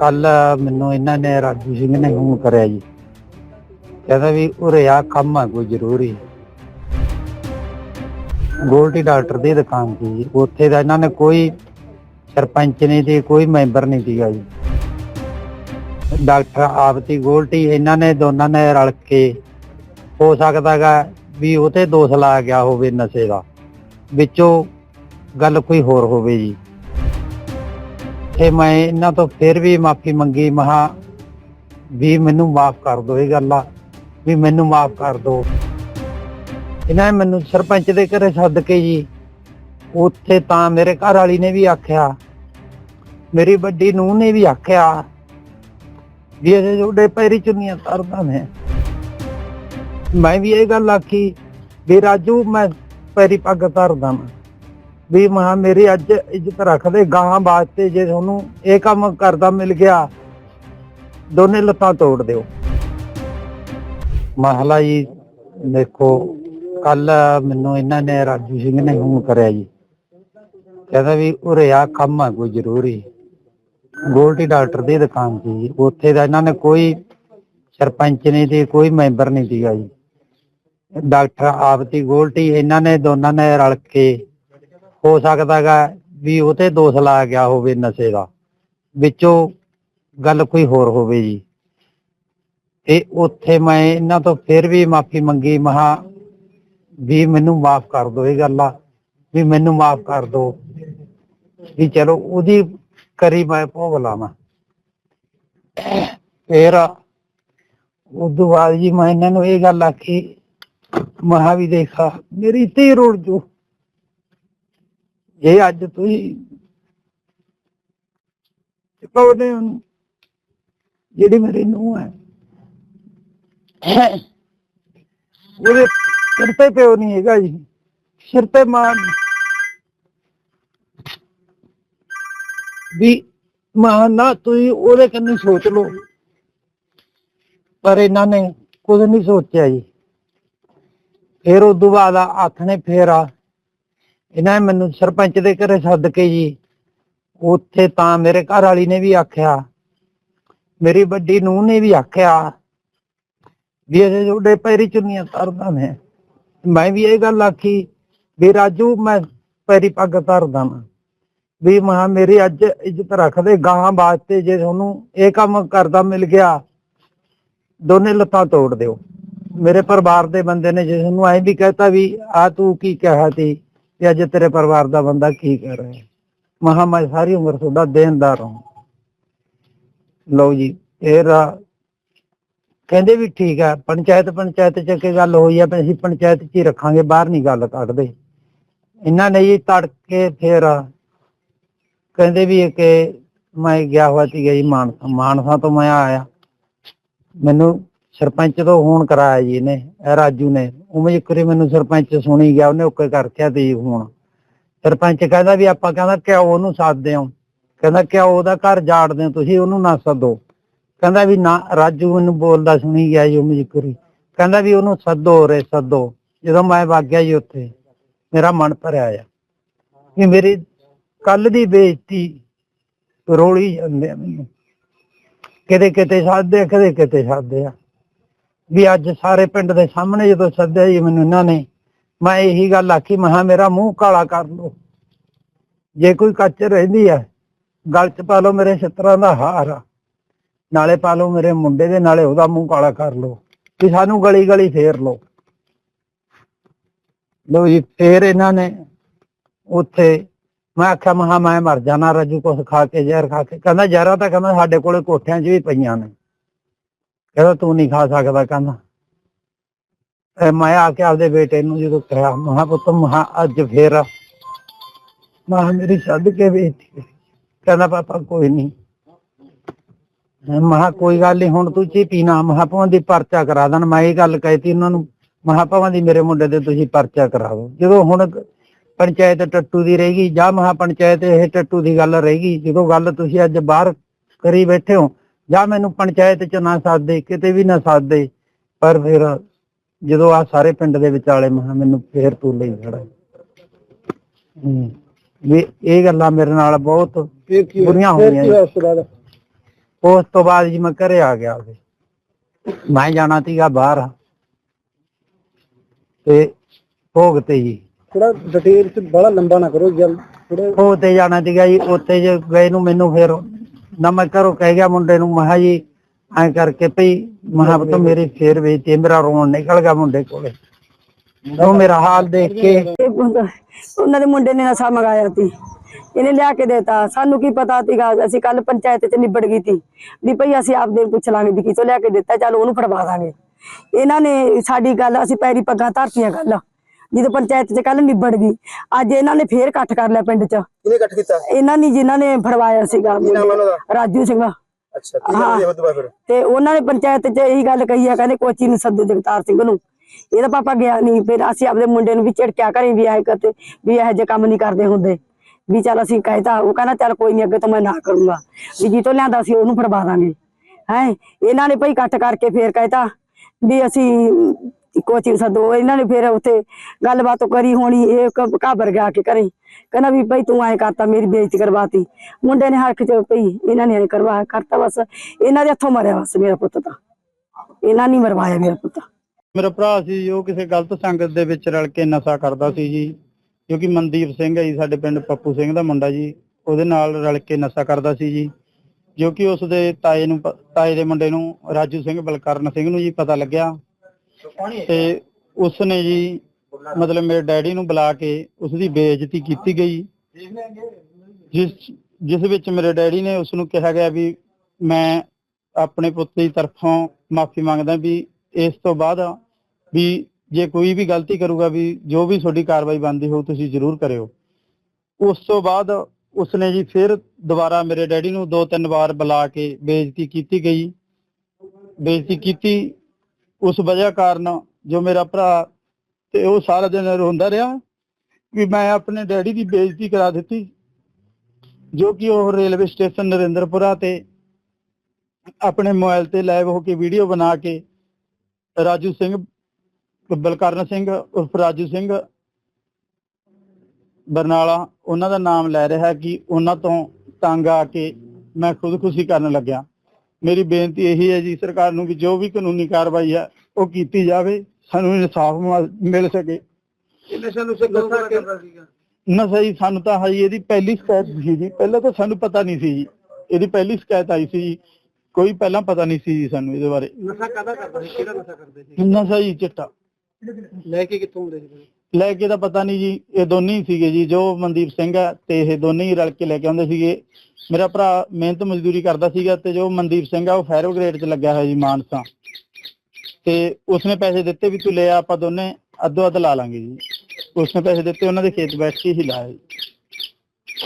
ਕੱਲ ਮੈਨੂੰ ਇਹਨਾਂ ਨੇ ਰਾਜੂ ਸਿੰਘ ਨੇ ਫੋਨ ਕਰਿਆ ਜੀ। ਕਹਿੰਦਾ ਵੀ ਉਰੇ ਆ ਕੰਮ ਆ, ਕੋਈ ਜ਼ਰੂਰੀ। ਗੋਲਡੀ ਡਾਕਟਰ ਦੀ ਦੁਕਾਨ ਸੀ ਜੀ। ਉੱਥੇ ਦਾ ਇਹਨਾਂ ਨੇ ਕੋਈ ਸਰਪੰਚ ਨਹੀਂ ਤੇ ਕੋਈ ਮੈਂਬਰ ਨਹੀਂ ਸੀਗਾ ਜੀ। ਡਾਕਟਰ ਆਪਤੀ ਗੋਲਟੀ ਇਹਨਾਂ ਨੇ ਦੋਨਾਂ ਨੇ ਰਲ ਕੇ ਹੋ ਸਕਦਾਗਾ ਵੀ ਉਹ ਤੇ ਦੋਸ਼ ਲਾ ਗਿਆ ਹੋਵੇ ਨਸ਼ੇ ਦਾ। ਵਿੱਚੋਂ ਗੱਲ ਕੋਈ ਹੋਰ ਹੋਵੇ ਜੀ। ਤੇ ਮੈਂ ਇਹਨਾਂ ਤੋਂ ਫਿਰ ਵੀ ਮਾਫੀ ਮੰਗੀ, ਮਹਾ ਵੀ ਮੈਨੂੰ ਮਾਫ ਕਰ ਦਿਓ ਇਹ ਗੱਲਾਂ ਵੀ ਮੈਨੂੰ ਮਾਫ ਕਰ ਦਿਓ। ਇਹਨਾਂ ਨੇ ਮੈਨੂੰ ਸਰਪੰਚ ਦੇ ਘਰੇ ਸੱਦ ਕੇ ਜੀ, ਉੱਥੇ ਤਾਂ ਮੇਰੇ ਘਰ ਵਾਲੀ ਨੇ ਵੀ ਆਖਿਆ, ਮੇਰੀ ਵੱਡੀ ਨੂੰਹ ਨੇ ਵੀ ਆਖਿਆ ਵੀ ਇਹ ਜੋੜੇ ਪੈਰੀ ਚੁੰਨੀਆਂ ਤਰਦਾ ਮੈਂ। ਮੈਂ ਵੀ ਇਹ ਗੱਲ ਆਖੀ ਵੀ ਰਾਜੂ ਮੈਂ ਪੈਰੀ ਪੱਗ ਧਰਦਾ ਮੈਂ ਵੀ ਮਾਂ ਮੇਰੀ ਅੱਜ ਇੱਜ਼ਤ ਰੱਖਦੇ ਗਾਂ ਵਾਸਤੇ ਜੇ ਤੁਹਾਨੂੰ ਇਹ ਕੰਮ ਕਰਦਾ ਮਿਲ ਗਿਆ, ਦੋਨੇ ਲੱਤਾਂ ਤੋੜ ਦਿਓ। ਮਹਲਾ ਜੀ, ਦੇਖੋ ਕੱਲ ਮੈਨੂੰ ਇਹਨਾਂ ਨੇ ਰਾਜੂ ਸਿੰਘ ਨੇ ਫੋਨ ਕਰਿਆ ਜੀ। ਕਹਿੰਦਾ ਵੀ ਉਰੇ ਆ ਕੰਮ ਆ, ਕੋਈ ਜ਼ਰੂਰੀ। ਗੋਲਡੀ ਡਾਕਟਰ ਦੀ ਦੁਕਾਨ ਸੀ ਜੀ। ਉੱਥੇ ਦਾ ਇਹਨਾਂ ਨੇ ਕੋਈ ਸਰਪੰਚ ਨਹੀਂ ਤੇ ਕੋਈ ਮੈਂਬਰ ਨਹੀਂ ਸੀਗਾ ਜੀ। ਡਾਕਟਰ ਆਪਤੀ ਗੋਲਟੀ ਇਹਨਾਂ ਨੇ ਦੋਨਾਂ ਨੇ ਰਲ ਕੇ ਹੋ ਸਕਦਾਗਾ ਵੀ ਉਹ ਤੇ ਦੋਸ਼ ਲਾ ਗਿਆ ਹੋਵੇ ਨਸ਼ੇ ਦਾ। ਵਿੱਚੋਂ ਗੱਲ ਕੋਈ ਹੋਰ ਹੋਵੇ ਜੀ। ਤੇ ਉੱਥੇ ਮੈਂ ਇਹਨਾਂ ਤੋਂ ਫਿਰ ਵੀ ਮਾਫੀ ਮੰਗੀ, ਮਹਾ ਵੀ ਮੈਨੂੰ ਮਾਫ ਕਰ ਦਿਓ ਇਹ ਗੱਲਾਂ, ਵੀ ਮੈਨੂੰ ਮਾਫ ਕਰ ਦਿਓ। ਵੀ ਚਲੋ ਉਹਦੀ ਕਰੀ ਮੈਂ ਭੋਗ ਲਾਵਾਂ। ਫਿਰ ਉਦੋਂ ਬਾਅਦ ਜੀ ਮੈਂ ਇਹਨਾਂ ਨੂੰ ਇਹ ਗੱਲ ਆਖੀ, ਮਹਾ ਵੀ ਦੇਖਾ, ਮੇਰੀ ਤੇ ਰੋੜ ਜੋ। ਜੇ ਅੱਜ ਤੁਸੀਂ ਚੁਕਾਉਦੇ ਹੋ ਜਿਹੜੀ ਮੇਰੀ ਨੂੰ ਹੈ, ਉਹਦੇ ਸਿਰ ਤੇ ਪਿਓ ਨਹੀਂ ਹੈਗਾ ਜੀ, ਸਿਰ ਤੇ ਮਾਂ ਵੀ ਮਾਂ, ਨਾ ਤੁਸੀਂ ਉਹਦੇ ਕੰਨੀ ਸੋਚ ਲਓ, ਪਰ ਇਹਨਾਂ ਨੇ ਕੁਝ ਨਹੀਂ ਸੋਚਿਆ ਜੀ। ਫਿਰ ਉਦੋਂ ਬਾਅਦ ਹੱਥ ਨੇ ਫੇਰ ਆ ਇਹਨਾਂ ਨੇ ਮੈਨੂੰ ਸਰਪੰਚ ਦੇ ਘਰੇ ਸੱਦ ਕੇ ਜੀ। ਉੱਥੇ ਤਾਂ ਮੇਰੇ ਘਰ ਵਾਲੀ ਨੇ ਵੀ ਆਖਿਆ, ਮੇਰੀ ਵੱਡੀ ਨੂੰਹ ਨੇ ਵੀ ਆਖਿਆ ਵੀ ਇਹ ਜੋੜੇ ਪੈਰੀ ਚੁੰਨੀਆਂ ਤਰਦਾ ਨੇ ਮੈਂ ਵੀ ਇਹ ਗੱਲ ਆਖੀ ਵੀ ਰਾਜੂ, ਮੈਂ ਪੈਰੀ ਪੱਗ ਧਰਦਾ ਮੈਂ ਵੀ ਮਾਂ ਮੇਰੀ ਅੱਜ ਇੱਜ਼ਤ ਰੱਖਦੇ ਗਾਂ ਵਾਸਤੇ ਜੇ ਤੁਹਾਨੂੰ ਇਹ ਕੰਮ ਕਰਦਾ ਮਿਲ ਗਿਆ, ਦੋਨੇ ਲੱਤਾਂ ਤੋੜ ਦਿਓ। ਮੇਰੇ ਪਰਿਵਾਰ ਦੇ ਬੰਦੇ ਨੇ ਜਿਸ ਨੂੰ ਐਂ ਵੀ ਕਹਤਾ ਵੀ ਆ ਤੂੰ ਕੀ ਕਿਹਾ ਸੀ? ਤੇ ਅੱਜ ਤੇਰੇ ਪਰਿਵਾਰ ਦਾ ਬੰਦਾ ਕੀ ਕਰ ਰਿਹਾ? ਮਹਾ, ਮੈਂ ਸਾਰੀ ਉਮਰ ਤੁਹਾਡਾ ਦੇਣਦਾਰ ਹਾਂ। ਲਓ ਜੀ ਫਿਰ ਕਹਿੰਦੇ ਵੀ ਠੀਕ ਹੈ ਪੰਚਾਇਤ ਪੰਚਾਇਤ ਚ ਕੇ ਗੱਲ ਹੋਈ ਹੈ ਅਸੀਂ ਪੰਚਾਇਤ ਚ ਹੀ ਰੱਖਾਂਗੇ, ਬਾਹਰ ਨਹੀਂ ਗੱਲ ਕੱਢਦੇ। ਇਹਨਾਂ ਨੇ ਜੀ ਤੜਕੇ ਫੇਰ ਕਹਿੰਦੇ ਵੀ ਇਹ ਕਿ ਮੈਂ ਗਿਆ ਹੋਇਆ ਸੀਗਾ ਜੀ ਮਾਨਸਾ ਮਾਨਸਾ ਤੋਂ ਮੈਂ ਆਇਆ। ਮੈਨੂੰ ਸਰਪੰਚ ਤੋਂ ਫੋਨ ਕਰਾਇਆ ਜੀ ਇਹਨੇ ਰਾਜੂ ਨੇ। ਉਵੇਂ ਇੱਕ ਮੈਨੂੰ ਸਰਪੰਚ ਸੁਣੀ ਗਿਆ ਉਹਨੇ ਓਕੇ ਕਰ ਤੇ ਜੀ ਫੋਨ। ਸਰਪੰਚ ਕਹਿੰਦਾ ਵੀ ਆਪਾਂ ਕਹਿੰਦਾ ਕਿਉਂ ਉਹਨੂੰ ਸਾਧਦੇ ਹੋ ਕਹਿੰਦਾ ਕਿਉਂ ਉਹਦਾ ਘਰ ਜਾੜਦੇ ਹੋ ਤੁਸੀਂ ਉਹਨੂੰ ਨਾ ਸੱਦੋ। ਕਹਿੰਦਾ ਵੀ ਨਾ ਰਾਜੂ ਮੈਨੂੰ ਬੋਲਦਾ ਸੁਣੀ ਗਿਆ ਜੀ ਉਵੇਂ ਇੱਕ ਕਹਿੰਦਾ ਵੀ ਉਹਨੂੰ ਸੱਦੋ ਰੇ ਸੱਦੋ। ਜਦੋਂ ਮੈਂ ਵਾਗਿਆ ਜੀ ਉੱਥੇ ਮੇਰਾ ਮਨ ਭਰਿਆ ਆ। ਵੀ ਮੇਰੀ ਕੱਲ ਦੀ ਬੇਇੱਜ਼ਤੀ ਰੋਲੀ ਜਾਂਦੇ ਆ ਮੈਨੂੰ। ਕਿਤੇ ਕਿਤੇ ਸਾਧਦੇ ਆ, ਕਦੇ ਕਿਤੇ ਸਾਧਦੇ ਆ। ਵੀ ਅੱਜ ਸਾਰੇ ਪਿੰਡ ਦੇ ਸਾਹਮਣੇ ਜਦੋਂ ਸੱਦਿਆ ਜੀ ਮੈਨੂੰ ਇਹਨਾਂ ਨੇ, ਮੈਂ ਇਹੀ ਗੱਲ ਆਖੀ ਮਹਾ ਮੇਰਾ ਮੂੰਹ ਕਾਲਾ ਕਰ ਲੋ ਜੇ ਕੋਈ ਕੱਚ ਰਹਿੰਦੀ ਹੈ ਗਲ ਚ ਪਾ ਲਓ ਮੇਰੇ ਛਿੱਤਰਾਂ ਦਾ ਹਾਰ। ਆ। ਨਾਲੇ ਪਾ ਲਓ ਮੇਰੇ ਮੁੰਡੇ ਦੇ, ਨਾਲੇ ਉਹਦਾ ਮੂੰਹ ਕਾਲਾ ਕਰ ਲੋ ਵੀ ਸਾਨੂੰ ਗਲੀ ਗਲੀ ਫੇਰ ਲੋ ਲੋ ਜੀ, ਫੇਰ ਇਹਨਾਂ ਨੇ ਉੱਥੇ ਮੈਂ ਆਖਿਆ ਮਹਾ ਮੈਂ ਮਰ ਜਾਣਾ, ਰਾਜੂ, ਕੁਛ ਖਾ ਕੇ ਜ਼ਹਿਰ ਖਾ ਕੇ। ਕਹਿੰਦਾ, ਜਹਿਰਾ ਤਾਂ ਕਹਿੰਦਾ ਸਾਡੇ ਕੋਲੇ ਕੋਠਿਆਂ 'ਚ ਵੀ ਪਈਆਂ ਨੇ। ਕਹਿੰਦਾ ਤੂੰ ਨਹੀਂ ਖਾ ਸਕਦਾ ਕਹਿੰਦਾ ਮੈਂ ਆ ਕੇ ਆਪਦੇ ਬੇਟੇ ਨੂੰ ਜਦੋਂ ਕਿਹਾ ਮਹਾ ਪੁੱਤ ਮਹਾ ਅੱਜ ਫੇਰ ਮਹਾ ਮੇਰੀ ਛੱਡ ਕੇ ਬੇਟੀ ਕਹਿੰਦਾ, ਪਾਪਾ, ਕੋਈ ਨਹੀਂ। ਮਹਾ ਕੋਈ ਗੱਲ ਨਹੀਂ, ਹੁਣ ਤੂੰ ਚੀ ਪੀਣਾ ਮਹਾਪਾਵਾਂ ਦੀ ਪਰਚਾ ਕਰਾ ਦੇਣ। ਮੈਂ ਇਹ ਗੱਲ ਕਹਿਤੀ ਉਹਨਾਂ ਨੂੰ। ਮਹਾਪਾਵਾਂ ਦੀ ਮੇਰੇ ਮੁੰਡੇ ਤੇ ਤੁਸੀਂ ਪਰਚਾ ਕਰਾਓ ਜਦੋਂ ਹੁਣ ਪੰਚਾਇਤ ਟੱਟੂ ਦੀ ਰਹੇਗੀ ਜਾਂ ਮਹਾ ਪੰਚਾਇਤ ਇਹ ਟੱਟੂ ਦੀ ਗੱਲ ਰਹੇਗੀ ਜਦੋਂ ਗੱਲ ਤੁਸੀਂ ਅੱਜ ਬਾਹਰ ਕਰੀ ਬੈਠੇ ਹੋ ਜਾਂ ਮੈਨੂੰ ਪੰਚਾਇਤ ਚ ਨਾ ਸਾਦੇ ਕਿਤੇ ਵੀ ਨਾ ਸਾਦੇ ਪਰ ਫਿਰ ਜਦੋਂ ਆ ਸਾਰੇ ਪਿੰਡ ਦੇ ਵਿਚਾਲੇ ਮਹਾ ਮੈਨੂੰ ਫੇਰ ਤੂੰ ਲਈ ਖੜਾ। ਵੀ ਇਹ ਗੱਲਾਂ ਮੇਰੇ ਨਾਲ ਬਹੁਤ ਬੁਰੀਆਂ ਹੋਈਆਂ ਜੀ। ਉਸ ਤੋਂ ਬਾਅਦ? ਜੀ ਮੈਂ ਘਰੇ ਆ ਗਿਆ ਉਹਦੇ ਮੈਂ ਜਾਣਾ ਸੀਗਾ ਬਾਹਰ। ਤੇ ਭੋਗ ਤੇ ਜੀ। ਥੋੜਾ ਡਿਟੇਲ ਚ ਬੜਾ ਲੰਬਾ ਨਾ ਕਰੋ ਗੱਲ ਥੋੜਾ ਭੋਗ ਤੇ ਜਾਣਾ ਸੀਗਾ ਜੀ ਉੱਥੇ ਜੇ ਗਏ ਨੂੰ ਮੈਨੂੰ ਫਿਰ ਨਾ ਮੈਂ ਘਰੋਂ ਕਹਿ ਗਿਆ ਮੁੰਡੇ ਨੂੰ, ਮੈਂ ਜੀ, ਐਂ ਕਰਕੇ ਭਈ ਮਹਾ ਤਾਂ ਮੇਰੇ ਫੇਰ ਵੇਚੇ ਮੇਰਾ ਰੋਣ ਨਿਕਲ ਗਿਆ ਮੁੰਡੇ ਕੋਲੇ। ਉਹ ਮੇਰਾ ਹਾਲ ਦੇਖ ਕੇ ਉਹਨਾਂ ਦੇ ਮੁੰਡੇ ਨੇ ਨਸ਼ਾ ਮੰਗਾਇਆ ਸੀ। ਇਹਨੇ ਲਿਆ ਕੇ ਦੇਤਾ। ਸਾਨੂੰ ਕੀ ਪਤਾ ਸੀਗਾ, ਅਸੀਂ ਕੱਲ ਪੰਚਾਇਤ ਚ ਨਿਬੜ ਗਈ ਸੀ। ਵੀ ਭਈ ਅਸੀਂ ਆਪਦੇ ਪੁੱਛ ਲਾਂਗੇ ਵੀ ਕਿਤੋਂ ਲਿਆ ਕੇ ਦਿੱਤਾ, ਚੱਲ ਉਹਨੂੰ ਫੜਵਾ ਦਾਂਗੇ। ਇਹਨਾਂ ਨੇ ਸਾਡੀ ਗੱਲ, ਅਸੀਂ ਪੈਰੀ ਪੱਗਾਂ ਧਰਤੀਆਂ ਗੱਲ ਜਦੋਂ ਪੰਚਾਇਤ ਚ ਕੱਲ ਨਿਬੜ ਗਈ ਅੱਜ ਇਹਨਾਂ ਨੇ ਫੇਰ ਇਕੱਠ ਕਰ ਲਿਆ ਪਿੰਡ ਚ। ਕਿਹਨੇ ਇਕੱਠ ਕੀਤਾ? ਇਹਨਾਂ ਨੇ ਜਿਨ੍ਹਾਂ ਨੇ ਫੜਵਾਇਆ ਸੀਗਾ। ਕੀ ਨਾਮ ਹੈ ਉਹਨਾਂ ਦਾ? ਰਾਜੂ ਸਿੰਘ। ਅੱਛਾ ਕੀ ਨਾਮ ਹੈ। ਉਹਦਾ ਫਿਰ? ਤੇ ਉਹਨਾਂ ਨੇ ਪੰਚਾਇਤ 'ਚ ਇਹੀ ਗੱਲ ਕਹੀ ਆ ਕਹਿੰਦੇ ਕੋਚੀ ਨੂੰ ਸੱਦੋ ਜਗਤਾਰ ਸਿੰਘ ਨੂੰ। ਇਹਦਾ ਪਾਪਾ ਗਿਆ ਨਹੀਂ ਫਿਰ ਅਸੀਂ ਆਪਦੇ ਮੁੰਡੇ ਨੂੰ ਵੀ ਝਿੜਕਿਆ ਕਰੇ ਵੀ ਇਹ ਕਰਤੇ ਵੀ ਇਹੋ ਜਿਹੇ ਕੰਮ ਨਹੀਂ ਕਰਦੇ ਹੁੰਦੇ। ਵੀ ਚੱਲ ਅਸੀਂ ਕਹਿਤਾ ਉਹ ਕਹਿੰਦਾ ਚੱਲ ਕੋਈ ਨਹੀਂ ਅੱਗੇ ਤੋਂ ਮੈਂ ਨਾ ਕਰੂੰਗਾ। ਵੀ ਜੀ ਤੋਂ ਲਿਆਂਦਾ ਸੀ ਉਹਨੂੰ ਫੜਵਾ ਦਾਂਗੇ। ਹੈ ਇਹਨਾਂ ਨੇ ਭਈ ਇਕੱਠ ਕਰਕੇ ਫੇਰ ਕਹਿਤਾ ਵੀ ਅਸੀਂ ਕੋਚੀ ਨੂੰ ਇਹਨਾਂ ਨੇ ਫਿਰ ਉੱਥੇ ਗੱਲਬਾਤ ਕਰੀ ਹੋਣੀ, ਇਹ ਘਾਬਰ ਗਿਆ ਕਿ ਕਰੇ। ਕਹਿੰਦਾ ਵੀ ਭਾਈ ਤੂੰ ਐ ਕਰਤਾ, ਮੇਰੀ ਬੇਇੱਜ਼ਤੀ ਕਰਵਾਤੀ। ਮੁੰਡੇ ਨੇ ਹੱਕ ਚ ਭਈ ਇਹਨਾਂ ਨੇ ਕਰਵਾ ਕਰਤਾ ਬਸ, ਇਹਨਾਂ ਦੇ ਹੱਥੋਂ ਮਰਿਆ ਬਸ ਮੇਰਾ ਪੁੱਤ ਤਾਂ। ਇਹਨਾਂ ਨੇ ਮਰਵਾਇਆ ਮੇਰਾ ਪੁੱਤ। ਮੇਰਾ ਭਰਾ ਸੀ ਜੋ ਕਿਸੇ ਗਲਤ ਸੰਗਤ ਦੇ ਵਿੱਚ ਰਲ ਕੇ ਨਸ਼ਾ ਕਰਦਾ ਸੀ ਜੀ। ਕਿਉਂਕਿ ਮਨਦੀਪ ਸਿੰਘ ਹੈ ਜੀ, ਸਾਡੇ ਪਿੰਡ ਪੱਪੂ ਸਿੰਘ ਦਾ ਮੁੰਡਾ ਜੀ, ਉਹਦੇ ਨਾਲ ਰਲ ਕੇ ਨਸ਼ਾ ਕਰਦਾ ਸੀ ਜੀ। ਜੋ ਕਿ ਉਸ ਦੇ ਤਾਏ ਨੂੰ ਤਾਏ ਦੇ ਮੁੰਡੇ ਨੂੰ ਰਾਜੂ ਸਿੰਘ ਬਲਕਰਨ ਸਿੰਘ ਨੂੰ ਜੀ ਪਤਾ ਲੱਗਿਆ। ਤੇ ਉਸ ਨੇ ਜੀ ਮਤਲਬ ਮੇਰੇ ਡੈਡੀ ਨੂੰ ਬੁਲਾ ਕੇ ਉਸ ਦੀ ਬੇਇੱਜ਼ਤੀ ਕੀਤੀ ਗਈ। ਜਿਸ ਜਿਸ ਵਿੱਚ ਮੇਰੇ ਡੈਡੀ ਨੇ ਉਸ ਨੂੰ ਕਿਹਾ ਗਿਆ ਵੀ ਮੈਂ ਆਪਣੇ ਪੁੱਤ ਦੀ ਤਰਫੋਂ ਮਾਫੀ ਮੰਗਦਾ ਵੀ ਇਸ ਤੋਂ ਬਾਅਦ ਵੀ ਜੇ ਕੋਈ ਵੀ ਗਲਤੀ ਕਰੂਗਾ ਵੀ ਜੋ ਵੀ ਤੁਹਾਡੀ ਕਾਰਵਾਈ ਬਣਦੀ ਹੋਊ ਤੁਸੀਂ ਜ਼ਰੂਰ ਕਰਿਓ। ਉਸ ਤੋਂ ਬਾਅਦ ਉਸਨੇ ਜੀ ਫਿਰ ਦੁਬਾਰਾ ਮੇਰੇ ਡੈਡੀ ਨੂੰ ਦੋ ਤਿੰਨ ਵਾਰ ਬੁਲਾ ਕੇ ਬੇਇੱਜ਼ਤੀ ਕੀਤੀ ਗਈ। ਬੇਇੱਜ਼ਤੀ ਕੀਤੀ ਉਸ ਵਜ੍ਹਾ ਕਾਰਨ ਜੋ ਮੇਰਾ ਭਰਾ ਤੇ ਉਹ ਸਾਰਾ ਦਿਨ ਰੋਂਦਾ ਰਿਹਾ ਵੀ ਮੈਂ ਆਪਣੇ ਡੈਡੀ ਦੀ ਬੇਇੱਜ਼ਤੀ ਕਰਾ ਦਿੱਤੀ, ਜੋ ਕਿ ਉਹ ਰੇਲਵੇ ਸਟੇਸ਼ਨ ਨਰਿੰਦਰਪੁਰਾ ਤੇ ਆਪਣੇ ਮੋਬਾਈਲ ਤੇ ਲਾਈਵ ਹੋ ਕੇ ਵੀਡੀਓ ਬਣਾ ਕੇ ਰਾਜੂ ਸਿੰਘ, ਬਲਕਰਨ ਸਿੰਘ, ਉਰਫ ਰਾਜੂ ਸਿੰਘ ਬਰਨਾਲਾ, ਉਹਨਾਂ ਦਾ ਨਾਮ ਲੈ ਰਿਹਾ ਕਿ ਉਹਨਾਂ ਤੋਂ ਤੰਗ ਆ ਕੇ ਮੈਂ ਖੁਦਕੁਸ਼ੀ ਕਰਨ ਲੱਗਿਆ। ਮੇਰੀ ਬੇਨਤੀ ਇਹੀ ਹੈ ਜੀ ਸਰਕਾਰ ਨੂੰ ਕਿ ਜੋ ਵੀ ਕਾਨੂੰਨੀ ਕਾਰਵਾਈ ਹੈ ਉਹ ਕੀਤੀ ਜਾਵੇ ਸਾਨੂੰ ਇਨਸਾਫ ਮਿਲ ਸਕੇ। ਨਸ਼ਾ ਨੁਸ਼ਾ ਕਰਦਾ ਸੀਗਾ? ਨਸ਼ਾ ਜੀ ਸਾਨੂੰ ਤਾਂ ਹਜੇ ਇਹਦੀ ਪਹਿਲੀ ਸ਼ਿਕਾਇਤ ਸੀ ਜੀ। ਪਹਿਲਾਂ ਤਾਂ ਸਾਨੂੰ ਪਤਾ ਨਹੀਂ ਸੀ ਜੀ। ਇਹਦੀ ਪਹਿਲੀ ਸ਼ਿਕਾਇਤ ਆਈ ਸੀ ਜੀ। ਕੋਈ ਪਹਿਲਾਂ ਪਤਾ ਨਹੀਂ ਸੀ ਜੀ ਸਾਨੂੰ ਇਹਦੇ ਬਾਰੇ। ਨਸ਼ਾ ਕਾਦਾ ਕਰਦਾ ਸੀ? ਕਿਹੜਾ ਨਸ਼ਾ ਕਰਦੇ ਸੀ? ਨਸ਼ਾ ਜੀ ਚਿੱਟਾ। ਲੈ ਕੇ ਕਿੱਥੋਂ ਸੀ? ਫਿਰ? ਲੈ ਕੇ ਤਾਂ ਪਤਾ ਨਹੀਂ ਜੀ, ਇਹ ਦੋਨੇ ਹੀ ਸੀਗੇ ਜੀ, ਜੋ ਮਨਦੀਪ ਸਿੰਘ ਹੈ ਤੇ ਇਹ ਦੋਨੇ ਹੀ ਰਲ ਕੇ ਲੈ ਕੇ ਆਉਂਦੇ ਸੀਗੇ। ਮੇਰਾ ਭਰਾ ਮਿਹਨਤ ਮਜ਼ਦੂਰੀ ਕਰਦਾ ਸੀਗਾ ਤੇ ਜੋ ਮਨਦੀਪ ਸਿੰਘ ਆ ਉਹ ਫੈਰੋ ਗ੍ਰੇਡ 'ਚ ਲੱਗਿਆ ਹੋਇਆ ਜੀ ਮਾਨਸਾ। ਤੇ ਉਸਨੇ ਪੈਸੇ ਦਿੱਤੇ ਵੀ ਤੂੰ ਲੈ ਆ, ਆਪਾਂ ਦੋਨੇ ਅੱਧੋ ਅੱਧ ਲਾ ਲਾਂਗੇ ਜੀ। ਉਸਨੇ ਪੈਸੇ ਦਿੱਤੇ, ਉਹਨਾਂ ਦੇ ਖੇਤ ਬੈਠ ਕੇ ਹੀ ਲਾਇਆ ਜੀ